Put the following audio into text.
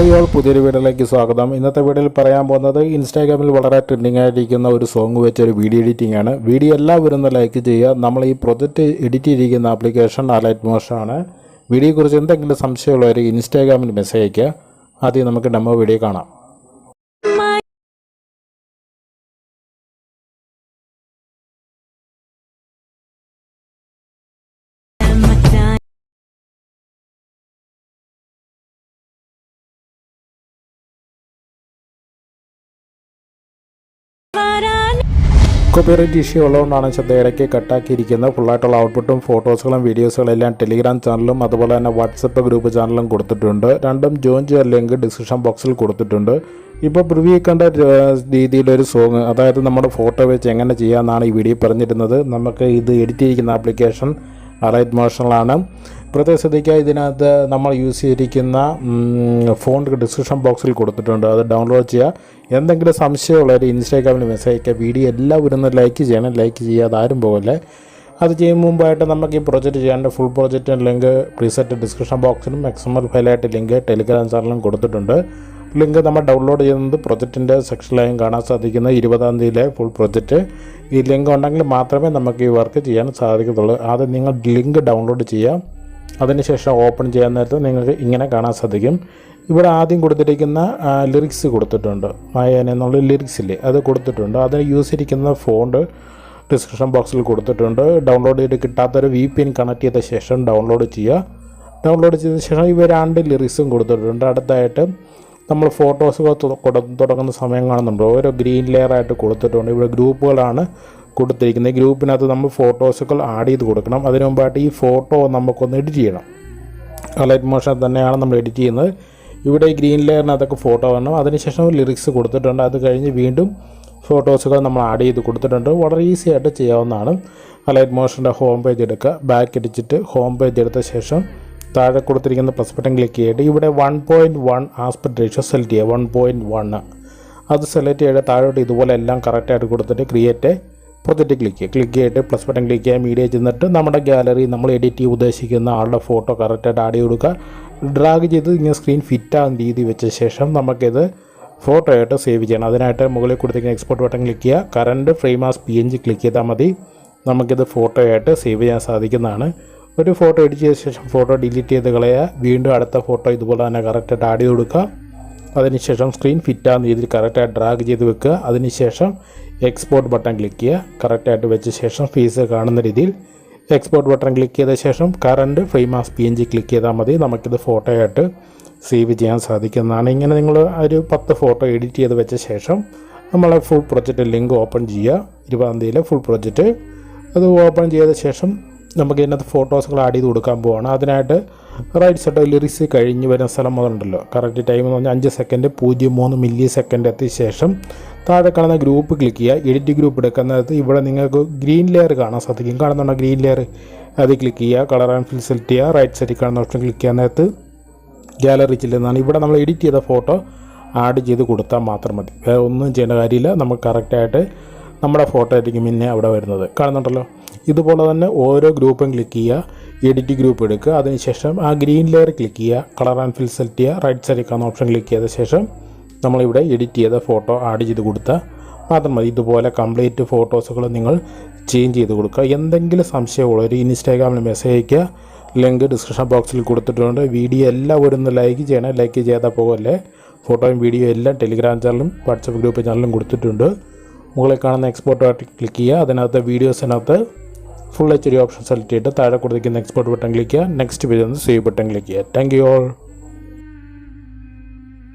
All പുതിയൊരു വീഡിയോയിലേക്ക് സ്വാഗതം. ഇന്നത്തെ വീഡിയോയിൽ പറയാൻ പോകുന്നത് ഇൻസ്റ്റാഗ്രാമിൽ വളരെ ട്രെൻഡിങ് ആയിരിക്കുന്ന ഒരു സോങ് വെച്ച ഒരു വീഡിയോ എഡിറ്റിംഗ് ആണ്. വീഡിയോ എല്ലാവരും ഒന്ന് ലൈക്ക് ചെയ്യുക. നമ്മൾ ഈ പ്രൊജക്റ്റ് എഡിറ്റ് ചെയ്തിരിക്കുന്ന ആപ്ലിക്കേഷൻ അലൈറ്റ് മോഷാണ് വീഡിയോയെക്കുറിച്ച് എന്തെങ്കിലും സംശയമുള്ളവർ ഇൻസ്റ്റാഗ്രാമിൽ മെസ്സേജ് അയയ്ക്കുക. ആദ്യം നമുക്ക് ഡെമോ വീഡിയോ കാണാം. കോപ്പിറൈറ്റ് ഇഷ്യൂ ഉള്ളതുകൊണ്ടാണ് ശ്രദ്ധ ഇടയ്ക്ക് കട്ടാക്കിയിരിക്കുന്നത്. ഫുള്ളായിട്ടുള്ള ഔട്ട്പുട്ടും ഫോട്ടോസുകളും വീഡിയോസുകളും എല്ലാം ടെലിഗ്രാം ചാനലും അതുപോലെ തന്നെ വാട്സപ്പ് ഗ്രൂപ്പ് ചാനലും കൊടുത്തിട്ടുണ്ട്. രണ്ടും ജോയിൻ ചെയ്യാൻ ലിങ്ക് ഡിസ്ക്രിപ്ഷൻ ബോക്സിൽ കൊടുത്തിട്ടുണ്ട്. ഇപ്പോൾ പ്രിവ്യൂ കണ്ട രീതിയിലൊരു സോങ് അതായത് നമ്മുടെ ഫോട്ടോ വെച്ച് എങ്ങനെ ചെയ്യാമെന്നാണ് ഈ വീഡിയോ പറഞ്ഞിരുന്നത്. നമുക്ക് ഇത് എഡിറ്റ് ചെയ്തിരിക്കുന്ന ആപ്ലിക്കേഷൻ അലൈറ്റ് മോഷനിലാണ് പ്രത്യേകം ശ്രദ്ധിക്കുക ഇതിനകത്ത് നമ്മൾ യൂസ് ചെയ്തിരിക്കുന്ന ഫോൺ ഡിസ്ക്രിപ്ഷൻ ബോക്സിൽ കൊടുത്തിട്ടുണ്ട്. അത് ഡൗൺലോഡ് ചെയ്യുക. എന്തെങ്കിലും സംശയമുള്ളവർ ഇൻസ്റ്റാഗ്രാമിൽ മെസ്സേജ് അയക്കുക വീഡിയോ എല്ലാവരും ഒന്ന് ലൈക്ക് ചെയ്യണം. ലൈക്ക് ചെയ്യാതെ ആരും പോകല്ലേ. അത് ചെയ്യും മുമ്പായിട്ട് നമുക്ക് ഈ project ചെയ്യാന്റെ full project link preset description ബോക്സിലും എക്സ്എംഎൽ ഫയലായിട്ട് ലിങ്ക് ടെലിഗ്രാം ചാനലിലും കൊടുത്തിട്ടുണ്ട്. ലിങ്ക് നമ്മൾ ഡൗൺലോഡ് ചെയ്യുന്നത് പ്രൊജക്റ്റിന്റെ സെക്ഷനിലായും കാണാൻ സാധിക്കുന്ന ഇരുപതാം തീയതിയിലെ ഫുൾ പ്രൊജക്റ്റ് ഈ ലിങ്ക് ഉണ്ടെങ്കിൽ മാത്രമേ നമുക്ക് ഈ വർക്ക് ചെയ്യാൻ സാധിക്കത്തുള്ളൂ. ആദ്യം നിങ്ങൾ ലിങ്ക് ഡൗൺലോഡ് ചെയ്യാം അതിനുശേഷം ഓപ്പൺ ചെയ്യാൻ നേരത്ത് നിങ്ങൾക്ക് ഇങ്ങനെ കാണാൻ സാധിക്കും. ഇവിടെ ആദ്യം കൊടുത്തിരിക്കുന്ന ലിറിക്സ് കൊടുത്തിട്ടുണ്ട്. മായൻ എന്നുള്ള ലിറിക്സ് ഇല്ലേ? അത് കൊടുത്തിട്ടുണ്ട്. അതിന് യൂസ് ചെയ്തിരിക്കുന്ന ഫോണ്ട് ഡിസ്ക്രിപ്ഷൻ ബോക്സിൽ കൊടുത്തിട്ടുണ്ട്. ഡൗൺലോഡ് ചെയ്ത് കിട്ടാത്തൊരു വി പി എൻ കണക്ട് ചെയ്ത ശേഷം ഡൗൺലോഡ് ചെയ്യുക. ഡൗൺലോഡ് ചെയ്ത ശേഷം ഇവ രണ്ട് ലിറിക്സും കൊടുത്തിട്ടുണ്ട്. അടുത്തായിട്ട് നമ്മൾ ഫോട്ടോസ് തുടങ്ങുന്ന സമയം കാണുന്നുണ്ട്. ഓരോ ഗ്രീൻ ലെയർ ആയിട്ട് കൊടുത്തിട്ടുണ്ട്. ഇവിടെ ഗ്രൂപ്പുകളാണ് കൊടുത്തിരിക്കുന്നത്. ഗ്രൂപ്പിനകത്ത് നമ്മൾ ഫോട്ടോസുകൾ ആഡ് ചെയ്ത് കൊടുക്കണം. അതിനു മുമ്പായിട്ട് ഈ ഫോട്ടോ നമുക്കൊന്ന് എഡിറ്റ് ചെയ്യണം. ലൈറ്റ് മോഷൻ തന്നെയാണ് നമ്മൾ എഡിറ്റ് ചെയ്യുന്നത്. ഇവിടെ ഗ്രീൻ ലെയറിനകത്തൊക്കെ ഫോട്ടോ വേണം അതിനുശേഷം ലിറിക്സ് കൊടുത്തിട്ടുണ്ട്. അത് കഴിഞ്ഞ് വീണ്ടും ഫോട്ടോസുകൾ നമ്മൾ ആഡ് ചെയ്ത് കൊടുത്തിട്ടുണ്ട്. വളരെ ഈസി ആയിട്ട് ചെയ്യാവുന്നതാണ്. ലൈറ്റ് മോഷന്റെ ഹോം പേജ് എടുക്കുക. ബാക്ക് അടിച്ചിട്ട് ഹോം പേജ് എടുത്ത ശേഷം താഴെ കൊടുത്തിരിക്കുന്ന പ്ലസ് ബട്ടൺ ക്ലിക്ക് ചെയ്തിട്ട് ഇവിടെ one point one aspect ratio select ചെയ്യുക. വൺ പോയിന്റ് വൺ അത് സെലക്ട് ചെയ്ത് താഴോട്ട് ഇതുപോലെ എല്ലാം കറക്റ്റായിട്ട് കൊടുത്തിട്ട് ക്രിയേറ്റ് പ്രൊജക്റ്റ് ക്ലിക്ക് ചെയ്യുക. ക്ലിക്ക് ചെയ്തിട്ട് പ്ലസ് ബട്ടൺ ക്ലിക്ക് ചെയ്യുക. മീഡിയ ചെന്നിട്ട് നമ്മുടെ ഗാലറി നമ്മൾ എഡിറ്റ് ചെയ്യാൻ ഉദ്ദേശിക്കുന്ന ആളുടെ ഫോട്ടോ കറക്റ്റായിട്ട് ആഡ് ചെയ്ത് കൊടുക്കുക. ഡ്രാഗ് ചെയ്ത് ഇങ്ങനെ സ്ക്രീൻ ഫിറ്റ് ആകുന്ന രീതി വെച്ച ശേഷം നമുക്കിത് ഫോട്ടോ ആയിട്ട് സേവ് ചെയ്യണം. അതിനായിട്ട് മുകളിൽ കൊടുത്തിരിക്കുന്ന എക്സ്പോർട്ട് ബട്ടൺ ക്ലിക്ക് ചെയ്യുക. Current frame as P N G click ചെയ്താൽ മതി. നമുക്കിത് ഫോട്ടോ ആയിട്ട് സേവ് ചെയ്യാൻ സാധിക്കുന്നതാണ്. ഒരു ഫോട്ടോ എഡിറ്റ് ചെയ്ത ശേഷം ഫോട്ടോ ഡിലീറ്റ് ചെയ്ത് കളയുക. വീണ്ടും അടുത്ത ഫോട്ടോ ഇതുപോലെ തന്നെ കറക്റ്റായിട്ട് ആഡ് ചെയ്ത് കൊടുക്കുക. അതിനുശേഷം സ്ക്രീൻ ഫിറ്റാകുന്ന രീതിയിൽ കറക്റ്റായിട്ട് ഡ്രാഗ് ചെയ്ത് വെക്കുക. അതിനുശേഷം എക്സ്പോർട്ട് ബട്ടൺ ക്ലിക്ക് ചെയ്യുക. കറക്റ്റായിട്ട് വെച്ച ശേഷം ഫീസ് കാണുന്ന രീതിയിൽ എക്സ്പോർട്ട് ബട്ടൺ ക്ലിക്ക് ചെയ്ത ശേഷം current frame as P N G click ചെയ്താൽ മതി. നമുക്കിത് ഫോട്ടോ ആയിട്ട് സേവ് ചെയ്യാൻ സാധിക്കുന്നതാണ്. ഇങ്ങനെ നിങ്ങൾ ഒരു പത്ത് ഫോട്ടോ എഡിറ്റ് ചെയ്ത് വെച്ച ശേഷം നമ്മളെ ഫുൾ പ്രൊജക്റ്റ് ലിങ്ക് ഓപ്പൺ ചെയ്യുക. ഇരുപതാം തീയതിയിലെ ഫുൾ പ്രൊജക്റ്റ് അത് ഓപ്പൺ ചെയ്ത ശേഷം നമുക്ക് ഇതിനകത്ത് ഫോട്ടോസുകൾ ആഡ് ചെയ്ത് കൊടുക്കാൻ പോവാണ്. അതിനായിട്ട് റൈറ്റ് സൈഡ് ലിറിക്സ് കഴിഞ്ഞ് വരുന്ന സ്ഥലം മുതലുണ്ടല്ലോ. കറക്റ്റ് ടൈം എന്ന് പറഞ്ഞാൽ അഞ്ച് സെക്കൻഡ് പൂജ്യം മൂന്ന് മില്ലി സെക്കൻഡ് എത്തിയ ശേഷം താഴെ കാണുന്ന ഗ്രൂപ്പ് ക്ലിക്ക് ചെയ്യുക. എഡിറ്റ് ഗ്രൂപ്പ് എടുക്കുന്നത് ഇവിടെ നിങ്ങൾക്ക് ഗ്രീൻ ലെയർ കാണാൻ സാധിക്കും. കാണുന്നുണ്ടോ ഗ്രീൻ ലെയർ അത് ക്ലിക്ക് ചെയ്യുക. കളർ ആൻഡ് ഫിൽ സെലക്ട് ചെയ്യുക. റൈറ്റ് സൈഡിൽ കാണുന്ന ഓപ്ഷൻ ക്ലിക്ക് ചെയ്യാൻ നേരത്ത് ഗാലറി ചെല്ലുന്നതാണ്. ഇവിടെ നമ്മൾ എഡിറ്റ് ചെയ്ത ഫോട്ടോ ആഡ് ചെയ്ത് കൊടുത്താൽ മാത്രം മതി. വേറെ ഒന്നും ചെയ്യേണ്ട കാര്യമില്ല. നമുക്ക് കറക്റ്റായിട്ട് നമ്മുടെ ഫോട്ടോ ആയിരിക്കും പിന്നെ അവിടെ വരുന്നത്. കാണുന്നുണ്ടല്ലോ? ഇതുപോലെ തന്നെ ഓരോ ഗ്രൂപ്പും ക്ലിക്ക് ചെയ്യുക എഡിറ്റ് ഗ്രൂപ്പ് എടുക്കുക. അതിനുശേഷം ആ ഗ്രീൻ ലെയർ ക്ലിക്ക് ചെയ്യുക കളർ ആൻഡ് ഫിൽ സെലക്ട് ചെയ്യുക റൈറ്റ് സൈഡിൽ കാണുന്ന ഓപ്ഷൻ ക്ലിക്ക് ചെയ്ത ശേഷം നമ്മളിവിടെ എഡിറ്റ് ചെയ്ത ഫോട്ടോ ആഡ് ചെയ്ത് കൊടുത്താൽ മാത്രം മതി. ഇതുപോലെ കംപ്ലീറ്റ് ഫോട്ടോസുകൾ നിങ്ങൾ ചേഞ്ച് ചെയ്ത് കൊടുക്കുക. എന്തെങ്കിലും സംശയമുള്ളവർ ഇൻസ്റ്റാഗ്രാമിൽ മെസ്സേജ് അയയ്ക്കുക. ലിങ്ക് ഡിസ്ക്രിപ്ഷൻ ബോക്സിൽ കൊടുത്തിട്ടുണ്ട്. വീഡിയോ എല്ലാം ഒന്ന് ലൈക്ക് ചെയ്യണം. ലൈക്ക് ചെയ്താൽ പോകല്ലേ ഫോട്ടോയും വീഡിയോ എല്ലാം ടെലിഗ്രാം ചാനലും വാട്സപ്പ് ഗ്രൂപ്പ് ചാനലും കൊടുത്തിട്ടുണ്ട്. മുകളിൽ കാണുന്ന എക്സ്പോർട്ട് ബട്ടൺ ക്ലിക്ക് ചെയ്യുക. അതിനകത്ത് വീഡിയോസിനകത്ത് full H D option select ചെയ്തിട്ട് താഴെ കൊടുത്തിരിക്കുന്ന എക്സ്പോർട്ട് ബട്ടൺ ക്ലിക്ക് ചെയ്യുക. നെക്സ്റ്റ് പേജ് ഒന്ന് സേവ് ബട്ടൺ ക്ലിക്ക് ചെയ്യുക. Thank you all